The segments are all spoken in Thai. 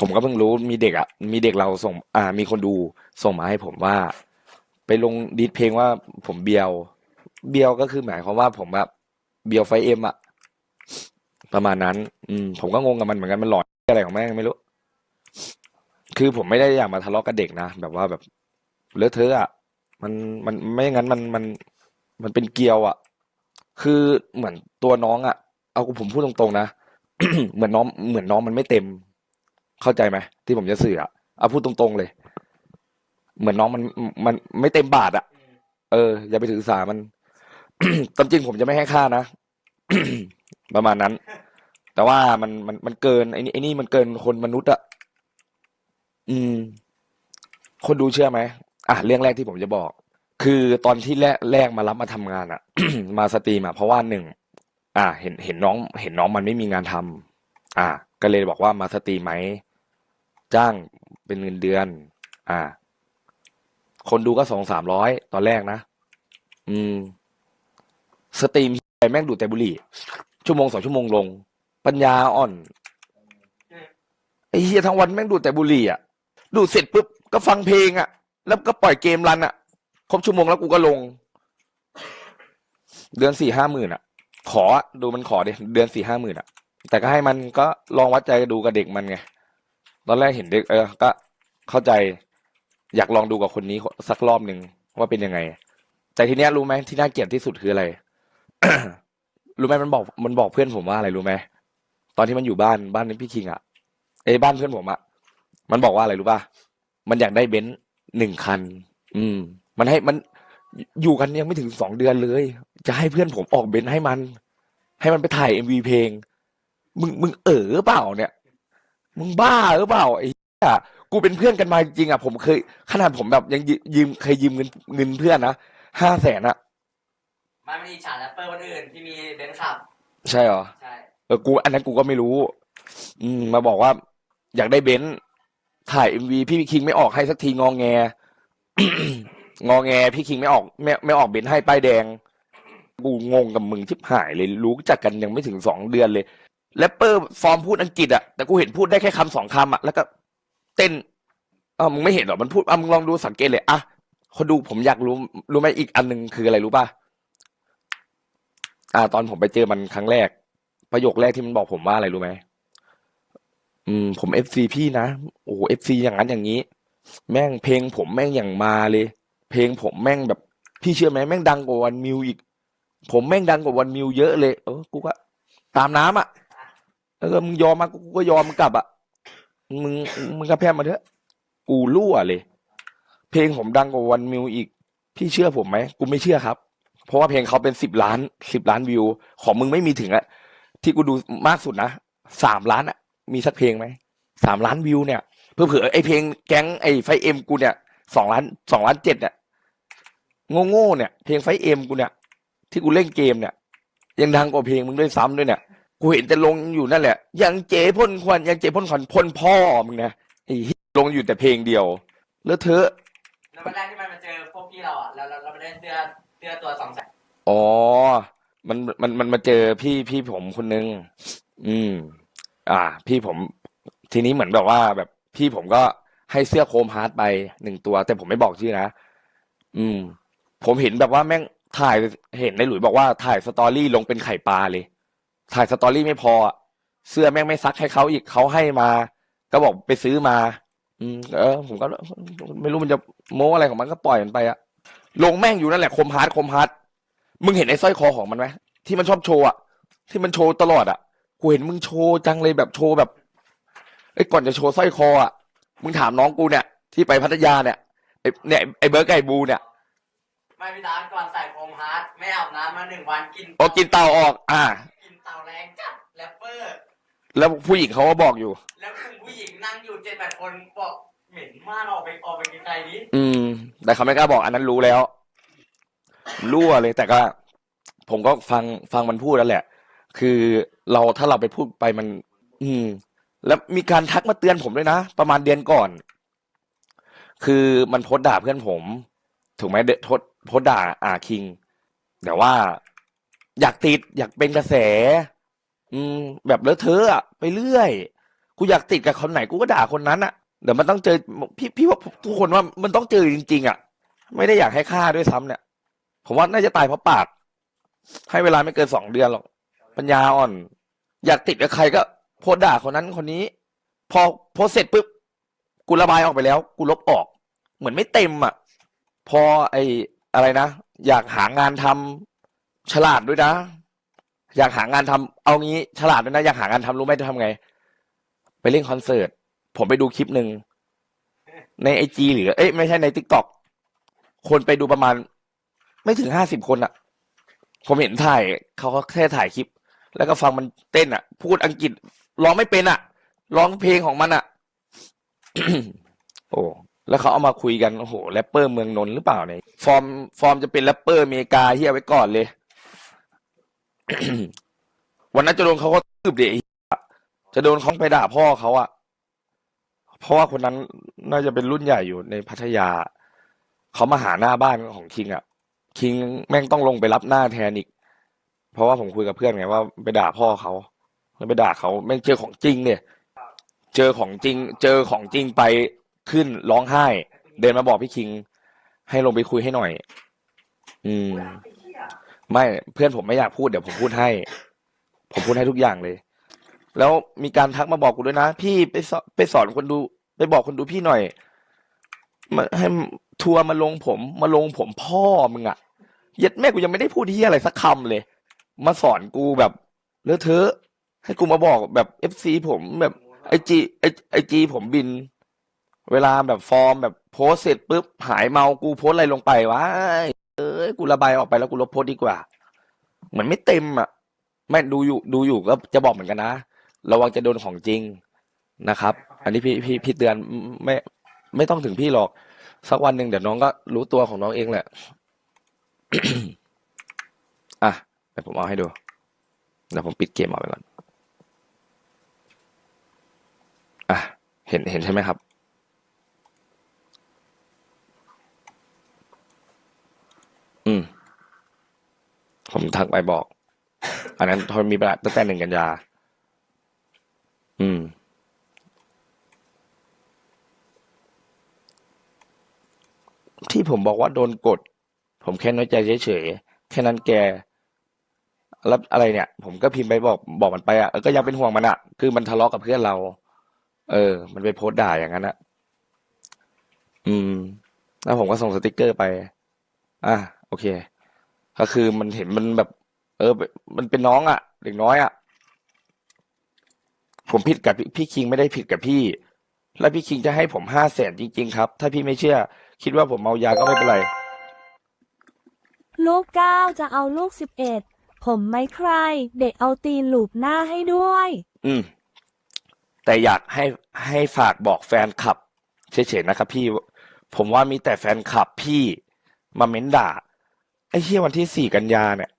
ผมก็เพิ่งรู้มีเด็กอะมีเด็กเราส่ง อ่า มีคนดูส่งมาให้ผมว่า ไปลงดีดเพลงว่าผมเบียว เบียวก็คือหมายความว่าผมแบบเบียวไฟเอ็มอะประมาณนั้น อืม ผมก็งงกับมันเหมือนกันมันหลอนอะไรของแม่งไม่รู้ คือผมไม่ได้อยากมาทะเลาะกับเด็กนะแบบว่าแบบเลอะเทอะอะมันมันไม่งั้นมันมันมันเป็นเกลียวอะคือเหมือนตัวน้องอะ เอาผมพูดตรงๆนะเหมือนน้องเหมือนน้องมันไม่เต็ม เข้าใจไหมที่ผมจะสื่ออะเอาพูดตรงๆเลย เหมือนน้องมันมันไม่เต็มบาทอะเออ อย่าไปถือสามันตามจริงผมจะไม่ให้ค่านะประมาณนั้น แต่ว่ามันมันมันเกินไอ้นี่ไอ้นี่มันเกินคนมนุษย์อะอืม คนดูเชื่อไหมอะเรื่องแรกที่ผมจะบอก คือตอนที่แรกแรกมารับมาทำงานอะมาสตรีมอะเพราะว่าหนึ่งอะเห็นเห็นน้อง เห็นน้องมันไม่มีงานทำอะก็เลยบอกว่ามาสตรีมไหม จ้างเป็นเงินเดือน อ่า คนดูก็สองสามร้อยตอนแรกนะ อืม สตรีมไปแม่งดูแต่บุหรี่ ชั่วโมงสองชั่วโมงลง ปัญญาอ่อนไอ้เฮียทั้งวันแม่งดูแต่บุหรี่อะ ดูเสร็จปุ๊บก็ฟังเพลงอะ แล้วก็ปล่อยเกมรันอะ ครบชั่วโมงแล้วกูก็ลง เดือนสี่ห้าหมื่นอะ ขอดูมันขอเดเดือนสี่ห้าหมื่นอะ แต่ก็ให้มันก็ลองวัดใจดูกับเด็กมันไง ตอนแรกเห็นเด็กเออก็เข้าใจอยากลองดูกับคนนี้สักรอบหนึ่งว่าเป็นยังไง แต่ทีเนี้ยรู้ไหมที่น่าเกลียดที่สุดคืออะไร รู้ไหมมันบอกมันบอกเพื่อนผมว่าอะไรรู้ไหมตอนที่มันอยู่บ้านบ้านพี่คิงอะเอ้บ้านเพื่อนผมอะมันบอกว่าอะไรรู้ป่ะมันอยากได้เบนซ์หนึ่งคัน อืม มันให้มันอยู่กันยังไม่ถึงสองเดือนเลย จะให้เพื่อนผมออกเบนซ์ให้มัน ให้มันไปถ่ายเอ็มวีเพลง มึงมึงเออเปล่าเนี่ย มึงบ้าหรือเปล่าไอ้เหี้ยกูเป็นเพื่อนกันมาจริงๆอะผมเคย ขนาดผมแบบยังยืยืมเคยยืมเงินเงินเพื่อนนะห้าแสนอะมันไม่ได้อิจฉาแรปเปอร์คนอื่นที่มีเบนซ์ขับ ใช่เหรอใช่ เออกู อันนั้นกูก็ไม่รู้ อืมมาบอกว่า อยากได้เบนซ์ถ่ายเอ็มวีพี่คิงไม่ออกให้สักทีงองแง งอแง พี่คิงไม่ออกไม่ไม่ออกเบนซ์ให้ป้ายแดง กูงงกับมึงชิบหายเลย รู้จักกันยังไม่ถึงสองเดือนเลย แรปเปอร์ฟอร์มพูดอังกฤษอะแต่กูเห็นพูดได้แค่คำสองคำอะแล้วก็เต้นอ้าวมึงไม่เห็นหรอมันพูดอะมึงลองดูสังเกตเลยอะคนดูผมอยากรู้ รู้ไหมอีกอันหนึ่งคืออะไรรู้ป่ะอ่า ตอนผมไปเจอมันครั้งแรก ประโยคแรกที่มันบอกผมว่าอะไรรู้ไหมอืม ผมเอฟซีพี่นะโอ้เอฟซีอย่างนั้นอย่างนี้ แม่งเพลงผมแม่งอย่างมาเลย เพลงผมแม่งแบบพี่เชื่อไหมแม่งดังกว่าวันมิวอีก ผมแม่งดังกว่าวันมิวเยอะเลย เออกูก็ตามน้ำอะ เออมึงยอมมากูก็ยอมมึงกลับอะมึงมึงก็แพ้มาเถอะ กูรั่วเลย เพลงผมดังกว่าวันมิวอีก พี่เชื่อผมไหมกูไม่เชื่อครับ เพราะว่าเพลงเขาเป็นสิบล้านสิบล้านวิว ของมึงไม่มีถึงอะที่กูดูมากสุดนะสามล้านอะมีสักเพลงไหมสามล้านวิวเนี่ยเพื่อเผื่อไอเพลงแก๊งไอไฟเอ็มกูเนี่ยสองล้านสองล้านเจ็ดเนี่ยโง่ๆเนี่ย เพลงไฟเอ็มกูเนี่ย ที่กูเล่นเกมเนี่ย ยังดังกว่าเพลงมึงด้วยซ้ำด้วยเนี่ย กูเห็นแต่ลงอยู่นั่นแหละ ยังเจ๋พ่นควันยังเจ๋พ่นควันพ่นพ่อมึงนะไอ้เหี้ยลงอยู่แต่เพลงเดียว แล้วเธอะแล้ววันแรกที่มันมาเจอพวกพี่เราอะแล้วเราเราไปได้เสื้อเสื้อตัวสองแสนอ๋อ มันมันมันมาเจอพี่พี่ผมคนนึง อืม อ่า พี่ผม ทีนี้เหมือนแบบว่า แบบพี่ผมก็ให้เสื้อโคมฮาร์ดไปหนึ่งตัว แต่ผมไม่บอกชื่อนะ อืม ผมเห็นแบบว่าแม่งถ่ายเห็นในหลุยบอกว่าถ่ายสตอรี่ลงเป็นไข่ปลาเลย ถ่ายสตอรี่ไม่พออะเสื้อแม่งไม่ซักให้เขาอีกเขาให้มา ก็บอกไปซื้อมา อืมเออ ผมก็ไม่รู้มันจะโม้อะไรของมันก็ปล่อยมันไปอะลงแม่งอยู่นั่นแหละคมฮาร์ดคมฮาร์ดมึงเห็นไอ้สร้อยคอของมันไหมที่มันชอบโชว์อะที่มันโชว์ตลอดอะกูเห็นมึงโชว์จังเลยแบบโชว์แบบไอ้ยก่อนจะโชว์สร้อยคออะมึงถามน้องกูเนี่ย ที่ไปพัทยาเนี่ยไอ้เนี่ยไอ้เบิร์กไก่บูเนี่ยไม่พี่ตาก่อนใส่โฟมฮาร์ดไม่อาบน้ำมาหนึ่งวันกินพอกินเตาออก อ่ากินเต่า แรงจัดแรปเปอร์ แล้วผู้หญิงเขาก็บอกอยู่ แล้วคุณผู้หญิงนั่งอยู่เจ็ดแปดคนบอกเหม็นมากออกไปออกไปไกลๆนี้อืม แต่เขาไม่กล้าบอกอันนั้นรู้แล้ว รั่วเลยแต่ก็ ผมก็ฟังฟังมันพูดแล้วแหละ คือเราถ้าเราไปพูดไปมัน อืม แล้วมีการทักมาเตือนผมด้วยนะ ประมาณเดือนก่อน คือมันโพสต์ด่าเพื่อนผม ถูกไหมเดโพสต์โพสต์ด่าอาคิง แต่ว่า อยากติดอยากเป็นกระแส อืม แบบเลอะเทอะอะไปเรื่อย กูอยากติดกับคนไหนกูก็ด่าคนนั้นอะเดี๋ยวมันต้องเจอพี่พี่ว่าทุกคนว่ามันต้องเจอจริง ๆอะไม่ได้อยากให้ฆ่าด้วยซ้ำเนี่ย ผมว่าน่าจะตายเพราะปาก ให้เวลาไม่เกินสองเดือนหรอก ปัญญาอ่อน อยากติดกับใครก็โพสต์ด่าคนนั้นคนนี้ พอโพสต์เสร็จปุ๊บกูระบายออกไปแล้ว กูลบออก เหมือนไม่เต็มอะ พอไอ้อะไรนะ อยากหางานทำฉลาดด้วยนะ อยากหางานทำเอางี้ฉลาดด้วยนะอยากหางานทำรู้ไหมจะทำไง ไปเล่นคอนเสิร์ต ผมไปดูคลิปหนึ่งในไอจีหรือ เอ้ยไม่ใช่ในทิกตอกคนไปดูประมาณ ไม่ถึงห้าสิบคนอะผมเห็นถ่ายเขาแค่ถ่ายคลิป แล้วก็ฟังมันเต้นอะพูดอังกฤษร้องไม่เป็นอะร้องเพลงของมันอะโอ้แล้วเขาเอามาคุยกันโอ้โหแรปเปอร์เมืองนนท์หรือเปล่าเนี่ยฟอร์มฟอร์มจะเป็นแรปเปอร์อเมริกาที่เอาไว้ก่อนเลย วันนั้นจะโดนเขาก็ตืบเด็กจะโดนเขาไปด่าพ่อเขาอะเพราะว่าคนนั้นน่าจะเป็นรุ่นใหญ่อยู่ในพัทยา เขามาหาหน้าบ้านของคิงอะคิงแม่งต้องลงไปรับหน้าแทนอีก เพราะว่าผมคุยกับเพื่อนไงว่าไปด่าพ่อเขา แล้วไปด่าเขาแม่งเจอของจริงเนี่ยเจอของจริง เจอของจริงไปขึ้นร้องไห้ เดินมาบอกพี่คิง ให้ลงไปคุยให้หน่อย อืม ไม่เพื่อนผมไม่อยากพูดเดี๋ยวผมพูดให้ ผมพูดให้ทุกอย่างเลย แล้วมีการทักมาบอกกูด้วยนะ พี่ไปสอนไปสอนคนดู ไปบอกคนดูพี่หน่อยมาให้ทัวร์มาลงผม มาลงผมพ่อมึงอะเย็ดแม่กูยังไม่ได้พูดที่อะไรสักคำเลย มาสอนกูแบบเลอะเทอะ ให้กูมาบอกแบบเอฟซีผมแบบไอจีไอไอจีผมบิน เวลาแบบฟอร์มแบบโพสเสร็จปุ๊บหายเมากูโพสอะไรลงไปวะ ยกูระบายออกไปแล้วกูลบโพสดีกว่า เหมือนไม่เต็มอะไม่ดูอยู่ดูอยู่ก็จะบอกเหมือนกันนะระวังจะโดนของจริงนะครับ อันนี้พี่พี่พี่เตือนไม่ไม่ต้องถึงพี่หรอก สักวันหนึ่งเดี๋ยวน้องก็รู้ตัวของน้องเองแหละอะเดี๋ยวผมเอาให้ดูเดี๋ยวผมปิดเกมออกไปก่อนอะเห็นเห็นใช่ไหมครับ อืม ผมทักไปบอก อันนั้นทนมีประตั้งแต่หนึ่งกันยา อืม ที่ผมบอกว่าโดนกด ผมแค่น้อยใจเฉยๆ แค่นั้นแกแล้วอะไรเนี่ย ผมก็พิมพ์ไปบอกบอกมันไปอะก็ยังเป็นห่วงมันอะ คือมันทะเลาะกับเพื่อนเรา เออ มันไปโพสต์ด่าอย่างนั้นอะ อืม แล้วผมก็ส่งสติกเกอร์ไป อะโอเค ก็คือมันเห็นมันแบบ เออ มันเป็นน้องอะเด็กน้อยอะ ผมผิดกับพี่พี่คิงไม่ได้ผิดกับพี่ แล้วพี่คิงจะให้ผมห้าแสนจริง ๆ ครับ ถ้าพี่ไม่เชื่อ คิดว่าผมเมายาก็ไม่เป็นไร ลูกเก้าจะเอาลูกสิบเอ็ดผมไม่ใคร เด็กเอาตีนหลูบหน้าให้ด้วย อืม แต่อยากให้ให้ฝากบอกแฟนคลับเฉยๆนะครับ พี่ ผมว่ามีแต่แฟนคลับพี่มาเม้นด่า ไอ้เที่ยวันที่สี่กันยาเนี่ย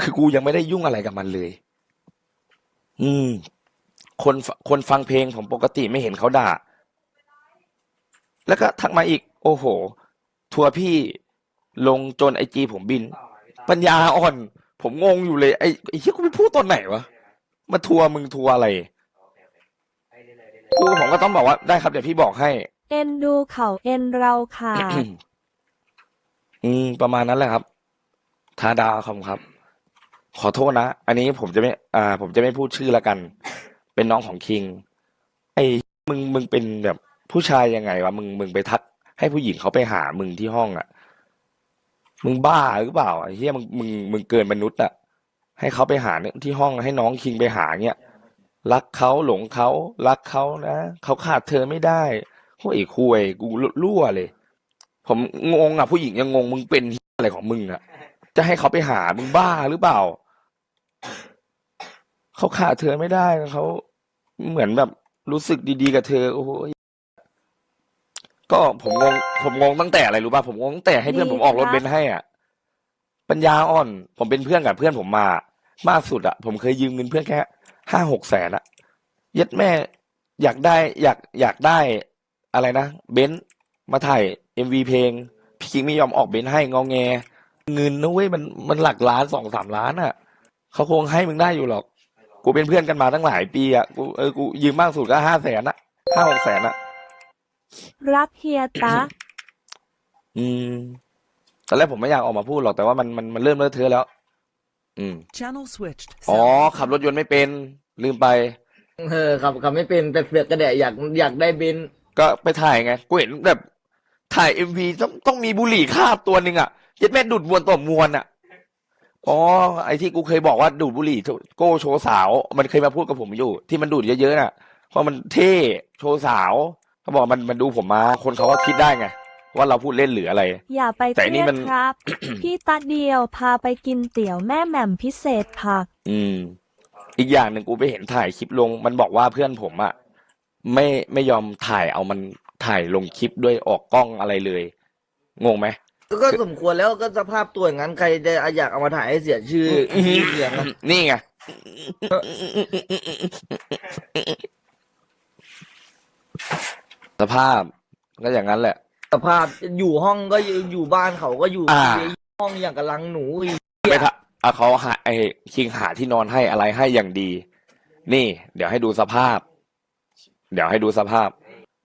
คือกูยังไม่ได้ยุ่งอะไรกับมันเลย อืม คนฟคนฟังเพลงผมปกติไม่เห็นเขาด่า แล้วก็ทักมาอีก โอ้โห ทัวร์พี่ลงจนไอจีผมบิน ปัญญาอ่อน ผมงงอยู่เลย ไอ้ไอ้เหี้ยกูไปพูดตอนไหนวะ มาทัวร์มึงทัวร์อะไรกูผมก็ต้องบอกว่าได้ครับเดี๋ยวพี่บอกให้ เอ็นดูเขาเอ็นเราขาด อืม ประมาณนั้นแหละครับ ทาดาคำครับ ขอโทษนะ อันนี้ผมจะไม่ อ่า ผมจะไม่พูดชื่อละกัน เป็นน้องของคิง ไอ้ มึง มึงเป็นแบบผู้ชายยังไงวะ มึง มึงไปทัก ให้ผู้หญิงเขาไปหามึงที่ห้องอะ มึงบ้าหรือเปล่าไอ้เหี้ย มึง มึง มึงเกินมนุษย์อะ ให้เขาไปหาเนี่ยที่ห้อง ให้น้องคิงไปหาเนี่ยรักเขาหลงเขา รักเขานะ เขาขาดเธอไม่ได้โอ้ยคุยกูรั่วเลย ผมงงอะผู้หญิงยังงงมึงเป็นเหี้ยอะไรของมึงอะ จะให้เขาไปหามึงบ้าหรือเปล่า เขาขาดเธอไม่ได้เขาเหมือนแบบรู้สึกดีๆกับเธอ โอ้ยก็ผมงง ผมงงตั้งแต่อะไรรู้ป่ะผมงงตั้งแต่ให้เพื่อนผมออกรถเบนซ์ให้อะ ปัญญาอ่อน ผมเป็นเพื่อนกับเพื่อนผมมา มากสุดอะผมเคยยืมเงินเพื่อนแค่ห้าหกแสนอะเย็ดแม่ อยากได้ อยากอยากได้อะไรนะเบนซ์มาถ่าย เอ็มวีเพลง พี่คิงไม่ยอมออกเบนซ์ให้งอแง เงินนะเว้ยมันมันหลักล้านสองสามล้านอะเขาคงให้มึงได้อยู่หรอก กูเป็นเพื่อนกันมาตั้งหลายปีอะกูเออกูยืมมากสุดก็ห้าแสนอะห้าหกแสนอะรักเฮียตะ อืมตอนแรกผมไม่อยากออกมาพูดหรอกแต่ว่ามันมันมันเริ่มเลอะเทอะแล้ว อืม Channel switched. อ๋อขับรถยนต์ไม่เป็น ลืมไป เออขับขับไม่เป็นแต่เสือกกระเดะอยากอยากได้เบนซ์ก็ไปถ่ายไง กูเห็นแบบ ถ่ายเอ็มวีต้องต้องมีบุหรี่คาบตัวหนึ่งอะเย็ดแม่ดูดมวนต่อมวนอะอ๋อไอ้ที่กูเคยบอกว่าดูดบุหรี่โก้โชว์สาว มันเคยมาพูดกับผมอยู่ ที่มันดูดเยอะๆน่ะ เพราะมันเท่โชว์สาวเขาบอกมันมันดูผมมา คนเขาก็คิดได้ไง ว่าเราพูดเล่นหรืออะไร อย่าไปแต่เคนี่รียมัดนครับ พี่ตาเดียวพาไปกินเตี๋ยวแม่แหม่มพิเศษผัก อืม อีกอย่างหนึ่งกูไปเห็นถ่ายคลิปลง มันบอกว่าเพื่อนผมอะไม่ไม่ยอมถ่ายเอามัน ถ่ายลงคลิปด้วยออกกล้องอะไรเลย งงไหมก็ก็สมควรแล้วก็สภาพตัวอย่างนั้นใครจะอยากเอามาถ่ายให้เสียชื่ออือหือเสียงอะนี่ไงสภาพก็อย่างนั้นแหละ สภาพอยู่ห้องก็อยู่อยู่บ้านเขาก็อยู่อ่า ห้องอย่างกับลังหนูอีกไปทะอะเขาหาไอ้คิงหาที่นอนให้อะไรให้อย่างดี นี่ เดี๋ยวให้ดูสภาพ เดี๋ยวให้ดูสภาพ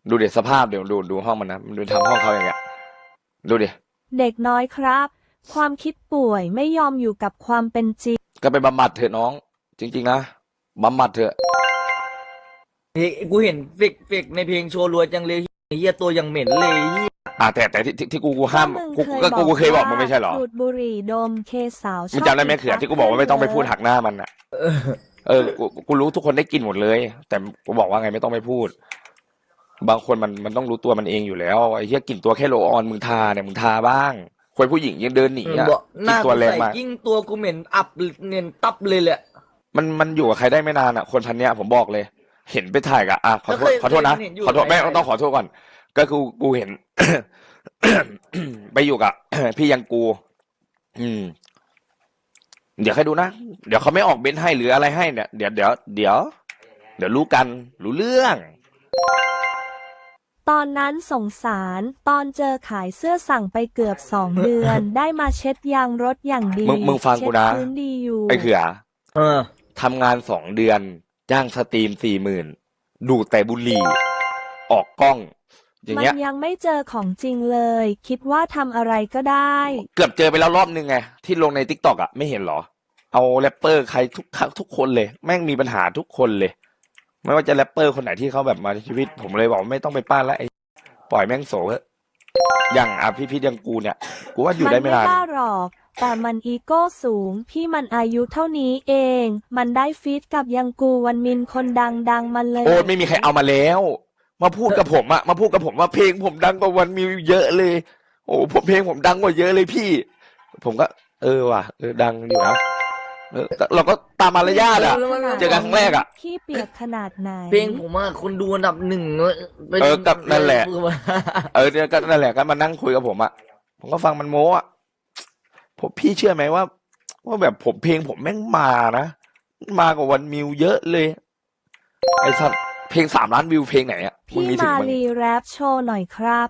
ดูเดี๋ยวสภาพเดี๋ยวดูดูห้องมันนะมันดูทำห้องเขาอย่างเงี้ยดูดิเด็กน้อยครับ ความคิดป่วยไม่ยอมอยู่กับความเป็นจริง ก็ไปบำบัดเถอะน้อง จริง ๆ นะบำบัดเถอะเฮ้ยกูเห็นเฟกเฟกในเพลงโชว์รวยจังเลยเฮียตัวยังเหม็นเลยเหี้ยอะแต่แต่ที่ที่ที่กูกูห้ามก็กูมึงก็กูกูเคยบอกว่ามึงไม่ใช่เหรอ ดูดบุหรี่ดมเคสาวชอบมึงจำได้ไหมเขือที่กูบอกว่าไม่ต้องไปพูดหักหน้ามันอะเออเออกูกูรู้ทุกคนได้กินหมดเลย แต่กูบอกว่าไงไม่ต้องไปพูด บางคนมันมันต้องรู้ตัวมันเองอยู่แล้วไอ้เหี้ยกลิ่นตัวแค่โลออนมึงทาเนี่ยมึงทาบ้างคนผู้หญิงยังเดินหนีอะบอกหกลิ่น้านตัวกูแรงใส่มากกิ้งตัวกูเหม็นอับเนียนตับเลยแหละ มันมันอยู่กับใครได้ไม่นานอะ คนพันเนี้ยผมบอกเลย เห็นไปถ่ายกับอะขอโทษก็เคยขอโทษนะเคยเห็นอยู่ขอโทษหลายแม่หลายต้องขอโทษก่อน ก็คือกูเห็น ไปอยู่กับ พี่ยังกู อืม เดี๋ยวใครดูนะเดี๋ยวเขาไม่ออกเบนซ์ให้หรืออะไรให้เนี่ยเดี๋ยวเดี๋ยวเดี๋ยวเดี๋ยวรู้กันรู้เรื่อง ตอนนั้นสงสารตอนเจอขายเสื้อสั่งไปเกือบสองเดือน ได้มาเช็ดยางรถอย่างดีมึงมึงฟังกูนะเช็ดพื้นดีอยู่ไอ้เขือเออทำงานสองเดือนจ้างสตรีมสี่หมื่นดูแต่บุหรี่ ออกกล้อง อย่างมันเงี้ยยังไม่เจอของจริงเลย คิดว่าทำอะไรก็ได้ เกือบเจอไปแล้วรอบนึงไง ที่ลงในทิกตอกอะ ไม่เห็นเหรอ เอาแรปเปอร์ใครทุกครั้งทุกคนเลย แม่งมีปัญหาทุกคนเลย ไม่ว่าจะแรปเปอร์คนไหนที่เขาแบบมาในชีวิต ผมเลยบอกว่าไม่ต้องไปป้านแล้วไอ้ปล่อยแม่งโสเถอะอย่างอะพี่พี่ยังกูเนี่ย กูว่าอยู่มัได้ไม่ไม่นานบ้าหรอก แต่มันอีโก้สูง พี่มันอายุเท่านี้เอง มันได้ฟีดกับยังกูวันมินคนดังดังๆมันเลยโอ้ไม่มีใครเอามาแล้ว มาพูดกับผมอะมาพูดกับผมว่าเพลงผมดังกว่าวันมิวเยอะเลย โอ้ผมเพลงผมดังกว่าเยอะเลยพี่ ผมก็ เออว่ะเออดังอยู่นะ เออก็เราก็ตามมารยาทอะเจอกันครั้งแรกอะขี้เปียกขนาดไหน เพลงผมอะคนดูอันดับหนึ่งป็เออก็นั่นแหละเออเนี่ยก็นั่นแหละก็มานั่งคุยกับผมอะผมก็ฟังมันโม้อะผมพี่เชื่อไหมว่า ว่าแบบผมเพลงผมแม่งมานะ มากว่าวันมิวเยอะเลย ไอ้สัตว์เพลงสามล้านวิวเพลงไหนอะมึงพี่มีถึงมามึง ลีแรปโชว์หน่อยครับ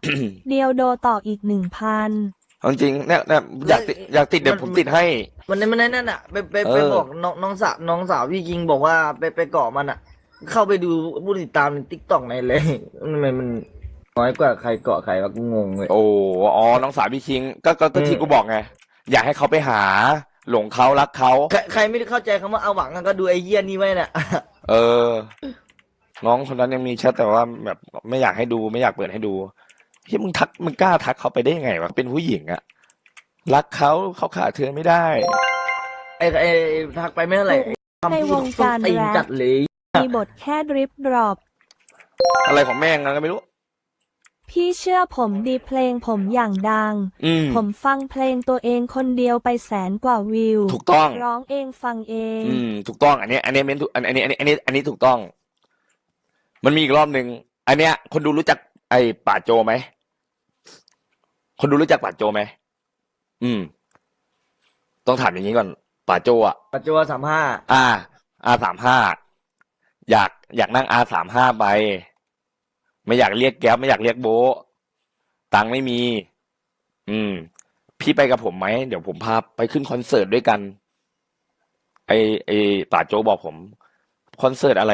เดียวโดต่ออีกหนึ่งพันเอาจริงๆเนี่ยเนี่ยอยากติดอยากติดเดี๋ยวผมติดให้ วันนั้นมันนั่นน่ะไปไปเออไปบอกน้องน้องสาวน้องสาวพี่คิงบอกว่าไปไปเกาะมันอะเข้าไปดูผู้ติดตามในทิกตอกในเลยทำไมมันน้อยกว่าใครเกาะใครวะกูงงเลย โอ้อ๋อน้องสาวพี่คิงก็ก็ก็อืมที่กูบอกไง อยากให้เขาไปหา หลงเขารักเขา ใครใครไม่ได้เข้าใจคำว่าเอาหวังอะก็ดูไอ้เหี้ยนี่ไว้น่ะ เออ น้องคนนั้นยังมีแชทแต่ว่าแบบไม่อยากให้ดูไม่อยากเปิดให้ดูเฮ้ยมึงทักมึงกล้าทักเขาไปได้ยังไงวะเป็นผู้หญิงอะ รักเขาเขาขาดเธอไม่ได้ ไอ้ไอ้ทักไปไม่เท่าไหร่คำในพูวดงการตีนแรจัปดเลยมีบทแค่ดริปดรอป อะไรของแม่งนั้นก็ไม่รู้ พี่เชื่อผมดีเพลงผมอย่างดัง อืม ผมฟังเพลงตัวเองคนเดียวไปแสนกว่าวิว ถูกต้อง ร้องเองฟังเอง อืม ถูกต้อง อันนี้อันนี้เมนถูกอันอันนี้ อันนี้ อันนี้ อันนี้ถูกต้อง มันมีอีกรอบหนึ่ง อันเนี้ย คนดูรู้จักไอ้ป่าโจไหม คนดูรู้จักป่าโจไหม อืม ต้องถามอย่างนี้ก่อนป่าโจอะปัจจุบันสามห้าอ่าอาสามห้าอยากอยากนั่งอาสามห้าไป ไม่อยากเรียกแก๊ปไม่อยากเรียกโบะตังค์ไม่มี อืม พี่ไปกับผมไหม เดี๋ยวผมพาไปขึ้นคอนเสิร์ตด้วยกัน ไอไอป่าโจบอกผมคอนเสิร์ตอะไร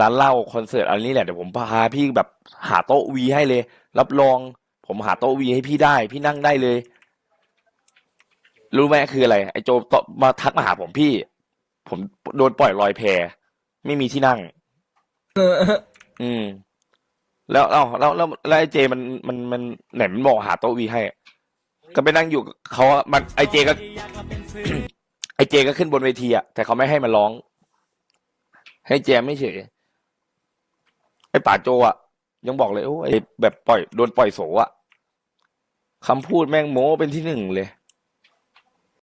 ร้านเหล้าคอนเสิร์ตอะไรนี่แหละเดี๋ยวผมพาพี่แบบหาโต๊ะวีให้เลย รับรอง ผมหาโต๊ะวีให้พี่ได้ พี่นั่งได้เลย รู้ไหมคืออะไร ไอโจตอบมาทักมาหาผมพี่ ผมโดนปล่อยลอยแพไม่มีที่นั่ง อืม แล้วเอ้าแล้วแล้วแล้วไอเจมันมันมันไหนมันบอกหาโต๊ะวีให้ ก็ไปนั่งอยู่กับเขาอะมันไอเจก็ ไอเจก็ขึ้นบนเวทีอะแต่เขาไม่ให้มันร้อง ให้แจมไม่เฉยไอป่าโจอะยังบอกเลยโอ้ไอแบบปล่อยโดนปล่อยโสอะคำพูดแม่งโม้เป็นที่หนึ่งเลย